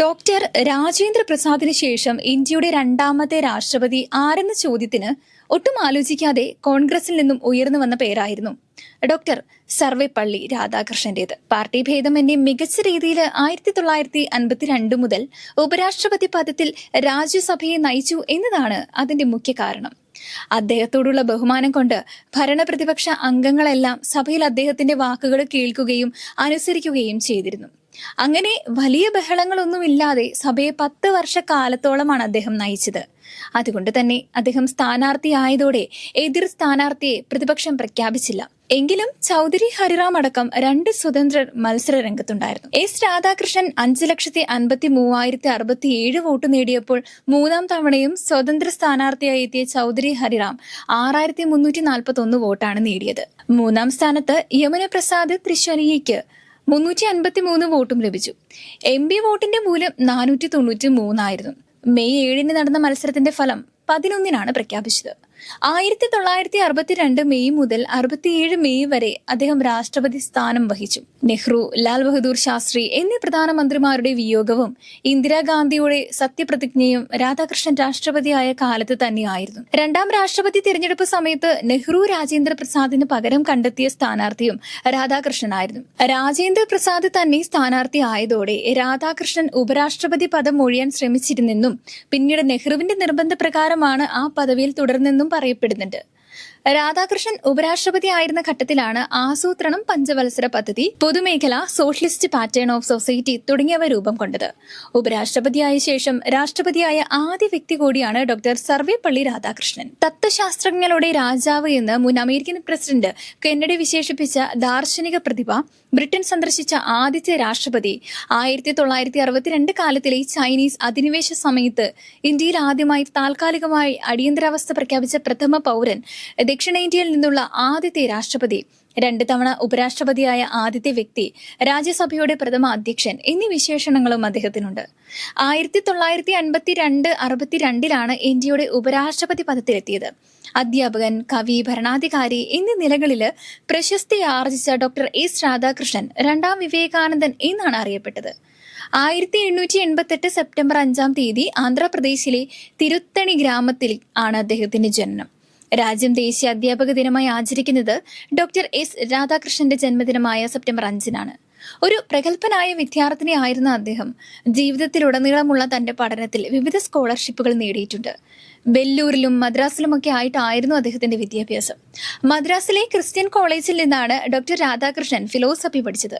Doctor Rajendra പ്രസാദിന് ശേഷം ഇന്ത്യയുടെ രണ്ടാമത്തെ രാഷ്ട്രപതി ആരെന്ന ചോദ്യത്തിന് ഒട്ടും ആലോചിക്കാതെ കോൺഗ്രസിൽ നിന്നും ഉയർന്നു വന്ന പേരായിരുന്നു. ഡോക്ടർ സർവേപ്പള്ളി രാധാകൃഷ്ണന്റേത്. പാർട്ടി ഭേദമന്യേ മികച്ച രീതിയിൽ ആയിരത്തി തൊള്ളായിരത്തി അൻപത്തിരണ്ട് മുതൽ ഉപരാഷ്ട്രപതി പദത്തിൽ രാജ്യസഭയെ നയിച്ചു എന്നതാണ് അതിന്റെ മുഖ്യ കാരണം. അദ്ദേഹത്തോടുള്ള ബഹുമാനം കൊണ്ട് ഭരണപ്രതിപക്ഷ അംഗങ്ങളെല്ലാം സഭയിൽ അദ്ദേഹത്തിന്റെ വാക്കുകൾ കേൾക്കുകയും അനുസരിക്കുകയും ചെയ്തിരുന്നു. അങ്ങനെ വലിയ ബഹളങ്ങളൊന്നുമില്ലാതെ സഭയെ പത്ത് വർഷക്കാലത്തോളമാണ് അദ്ദേഹം നയിച്ചത്. അതുകൊണ്ട് തന്നെ അദ്ദേഹം സ്ഥാനാർത്ഥിയായതോടെ എതിർ സ്ഥാനാർത്ഥിയെ പ്രതിപക്ഷം പ്രഖ്യാപിച്ചില്ല. എങ്കിലും ചൗധരി ഹരിറാം അടക്കം രണ്ട് സ്വതന്ത്രർ മത്സര രംഗത്തുണ്ടായിരുന്നു എസ് രാധാകൃഷ്ണൻ അഞ്ച് ലക്ഷത്തി അൻപത്തി മൂവായിരത്തി അറുപത്തി ഏഴ് വോട്ട് നേടിയപ്പോൾ മൂന്നാം തവണയും സ്വതന്ത്ര സ്ഥാനാർത്ഥിയായി എത്തിയ ചൗധരി ഹരിറാം ആറായിരത്തി മുന്നൂറ്റി നാൽപ്പത്തി ഒന്ന് വോട്ടാണ് നേടിയത്. മൂന്നാം സ്ഥാനത്ത് യമുന പ്രസാദ് ത്രിശ്വനിയയ്ക്ക് മുന്നൂറ്റി അൻപത്തി മൂന്ന് വോട്ടും ലഭിച്ചു. എം പി വോട്ടിന്റെ മൂല്യം നാനൂറ്റി തൊണ്ണൂറ്റി മൂന്നായിരുന്നു മെയ് ഏഴിന് നടന്ന മത്സരത്തിന്റെ ഫലം പതിനൊന്നിനാണ് പ്രഖ്യാപിച്ചത്. ആയിരത്തി തൊള്ളായിരത്തി അറുപത്തിരണ്ട് മെയ് മുതൽ അറുപത്തിയേഴ് മെയ് വരെ അദ്ദേഹം രാഷ്ട്രപതി സ്ഥാനം വഹിച്ചു. നെഹ്റു ലാൽ ബഹദൂർ ശാസ്ത്രി എന്നീ പ്രധാനമന്ത്രിമാരുടെ വിയോഗവും ഇന്ദിരാഗാന്ധിയുടെ സത്യപ്രതിജ്ഞയും രാധാകൃഷ്ണൻ രാഷ്ട്രപതിയായ കാലത്ത് തന്നെയായിരുന്നു. രണ്ടാം രാഷ്ട്രപതി തിരഞ്ഞെടുപ്പ് സമയത്ത് നെഹ്റു രാജേന്ദ്ര പ്രസാദിന് പകരം കണ്ടെത്തിയ സ്ഥാനാർത്ഥിയും രാധാകൃഷ്ണനായിരുന്നു. രാജേന്ദ്ര പ്രസാദ് തന്നെ സ്ഥാനാർത്ഥി ആയതോടെ രാധാകൃഷ്ണൻ ഉപരാഷ്ട്രപതി പദം ഒഴിയാൻ ശ്രമിച്ചിരുന്നെന്നും പിന്നീട് നെഹ്റുവിന്റെ നിർബന്ധപ്രകാരമാണ് ആ പദവിയിൽ തുടർന്നെന്നും പറയപ്പെടുന്നുണ്ട്. രാധാകൃഷ്ണൻ ഉപരാഷ്ട്രപതി ആയിരുന്ന ഘട്ടത്തിലാണ് ആസൂത്രണം പഞ്ചവത്സര പദ്ധതി പൊതുമേഖല സോഷ്യലിസ്റ്റ് പാറ്റേൺ ഓഫ് സൊസൈറ്റി തുടങ്ങിയവ രൂപം കൊണ്ടത്. ഉപരാഷ്ട്രപതിയായ ശേഷം രാഷ്ട്രപതിയായ ആദ്യ വ്യക്തി കൂടിയാണ് ഡോക്ടർ സർവേപ്പള്ളി രാധാകൃഷ്ണൻ. തത്വശാസ്ത്രജ്ഞരുടെ രാജാവ് എന്ന് മുൻ അമേരിക്കൻ പ്രസിഡന്റ് കെന്നഡി വിശേഷിപ്പിച്ച ദാർശനിക പ്രതിഭ ബ്രിട്ടൻ സന്ദർശിച്ച ആദ്യത്തെ രാഷ്ട്രപതി ആയിരത്തി തൊള്ളായിരത്തി അറുപത്തിരണ്ട് കാലത്തിലെ ചൈനീസ് അധിനിവേശ സമയത്ത് ഇന്ത്യയിൽ ആദ്യമായി താൽക്കാലികമായി അടിയന്തരാവസ്ഥ പ്രഖ്യാപിച്ച പ്രഥമ പൗരൻ ദക്ഷിണേന്ത്യയിൽ നിന്നുള്ള ആദ്യത്തെ രാഷ്ട്രപതി രണ്ട് തവണ ഉപരാഷ്ട്രപതിയായ ആദ്യത്തെ വ്യക്തി രാജ്യസഭയുടെ പ്രഥമ അധ്യക്ഷൻ എന്നീ വിശേഷണങ്ങളും അദ്ദേഹത്തിനുണ്ട്. ആയിരത്തി തൊള്ളായിരത്തി അൻപത്തി രണ്ട് അറുപത്തിരണ്ടിലാണ് ഇന്ത്യയുടെ ഉപരാഷ്ട്രപതി പദത്തിലെത്തിയത്. അധ്യാപകൻ കവി ഭരണാധികാരി എന്നീ നിലകളിൽ പ്രശസ്തി ആർജിച്ച ഡോക്ടർ എസ് രാധാകൃഷ്ണൻ രണ്ടാം വിവേകാനന്ദൻ എന്നാണ് അറിയപ്പെട്ടത്. ആയിരത്തി എണ്ണൂറ്റി എൺപത്തെട്ട് സെപ്റ്റംബർ അഞ്ചാം തീയതി ആന്ധ്രാപ്രദേശിലെ തിരുത്തണി ഗ്രാമത്തിൽ ആണ് അദ്ദേഹത്തിന്റെ ജനനം. രാജ്യം ദേശീയ അധ്യാപക ദിനമായി ആചരിക്കുന്നത് ഡോക്ടർ എസ് രാധാകൃഷ്ണന്റെ ജന്മദിനമായ സെപ്റ്റംബർ അഞ്ചിനാണ്. ഒരു പ്രഗത്ഭനായ വിദ്യാർത്ഥിനി ആയിരുന്ന അദ്ദേഹം ജീവിതത്തിലുടനീളമുള്ള തന്റെ പഠനത്തിൽ വിവിധ സ്കോളർഷിപ്പുകൾ നേടിയിട്ടുണ്ട്. വെല്ലൂരിലും മദ്രാസിലുമൊക്കെ ആയിട്ടായിരുന്നു അദ്ദേഹത്തിന്റെ വിദ്യാഭ്യാസം. മദ്രാസിലെ ക്രിസ്ത്യൻ കോളേജിൽ നിന്നാണ് ഡോക്ടർ രാധാകൃഷ്ണൻ ഫിലോസഫി പഠിച്ചത്.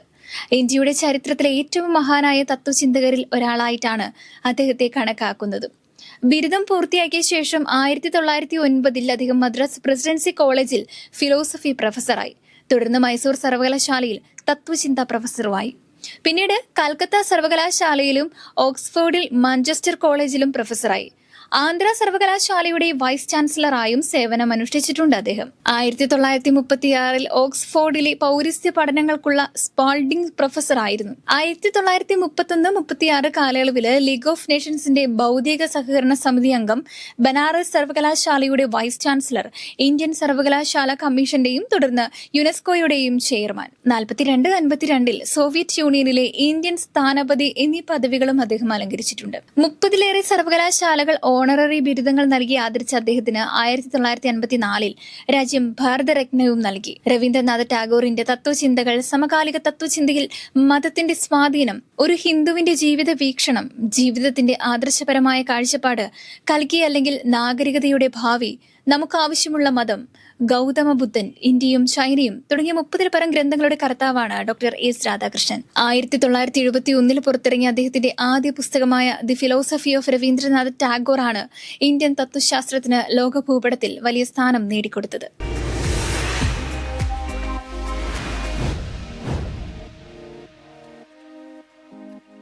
ഇന്ത്യയുടെ ചരിത്രത്തിലെ ഏറ്റവും മഹാനായ തത്വചിന്തകരിൽ ഒരാളായിട്ടാണ് അദ്ദേഹത്തെ കണക്കാക്കുന്നത്. ബിരുദം പൂർത്തിയാക്കിയ ശേഷം ആയിരത്തി തൊള്ളായിരത്തി ഒൻപതിൽ അദ്ദേഹം മദ്രാസ് പ്രസിഡൻസി കോളേജിൽ ഫിലോസഫി പ്രൊഫസറായി. തുടർന്ന് മൈസൂർ സർവകലാശാലയിൽ തത്വചിന്താ പ്രൊഫസറുമായി. പിന്നീട് കൽക്കത്ത സർവകലാശാലയിലും ഓക്സ്ഫോർഡിൽ മാഞ്ചസ്റ്റർ കോളേജിലും പ്രൊഫസറായി. ആന്ധ്ര സർവകലാശാലയുടെ വൈസ് ചാൻസലറായും സേവനമനുഷ്ഠിച്ചിട്ടുണ്ട് അദ്ദേഹം. ആയിരത്തി തൊള്ളായിരത്തി മുപ്പത്തിയാറിൽ ഓക്സ്ഫോർഡിലെ പൗരസ്ത്യ പഠനങ്ങൾക്കുള്ള സ്പാൾഡിംഗ് പ്രൊഫസറായിരുന്നു. ആയിരത്തി തൊള്ളായിരത്തി മുപ്പത്തൊന്ന് മുപ്പത്തിയാറ് കാലയളവിൽ ലീഗ് ഓഫ് നേഷൻസിന്റെ ഭൗതിക സഹകരണ സമിതി അംഗം ബനാറസ് സർവകലാശാലയുടെ വൈസ് ചാൻസലർ ഇന്ത്യൻ സർവകലാശാല കമ്മീഷന്റെയും തുടർന്ന് യുനെസ്കോയുടെയും ചെയർമാൻ. നാൽപ്പത്തിരണ്ട് അൻപത്തിരണ്ടിൽ സോവിയറ്റ് യൂണിയനിലെ ഇന്ത്യൻ സ്ഥാനപതി എന്നീ പദവികളും അദ്ദേഹം അലങ്കരിച്ചിട്ടുണ്ട്. മുപ്പതിലേറെ സർവകലാശാലകൾ ഓണററി ബിരുദങ്ങൾ നൽകി ആദരിച്ച അദ്ദേഹത്തിന് ആയിരത്തി തൊള്ളായിരത്തി അൻപത്തിനാലിൽ രാജ്യം ഭാരതരത്നവും നൽകി. രവീന്ദ്രനാഥ് ടാഗോറിന്റെ തത്വചിന്തകൾ സമകാലിക തത്വചിന്തയിൽ മതത്തിന്റെ സ്വാധീനം ഒരു ഹിന്ദുവിന്റെ ജീവിത വീക്ഷണം ജീവിതത്തിന്റെ ആദർശപരമായ കാഴ്ചപ്പാട് കൽക്കി അല്ലെങ്കിൽ നാഗരികതയുടെ ഭാവി നമുക്ക് ആവശ്യമുള്ള മതം ഗൗതമ ബുദ്ധൻ ഇന്ത്യയും ചൈനയും തുടങ്ങിയ മുപ്പതിൽ പരം ഗ്രന്ഥങ്ങളുടെ കർത്താവാണ് ഡോക്ടർ എസ് രാധാകൃഷ്ണൻ. ആയിരത്തി തൊള്ളായിരത്തി എഴുപത്തി ഒന്നിൽ പുറത്തിറങ്ങിയ അദ്ദേഹത്തിന്റെ ആദ്യ പുസ്തകമായ the philosophy of Rabindranath Tagore ആണ് ഇന്ത്യൻ തത്വശാസ്ത്രത്തിന് ലോക ഭൂപടത്തിൽ വലിയ സ്ഥാനം നേടിക്കൊടുത്തത്.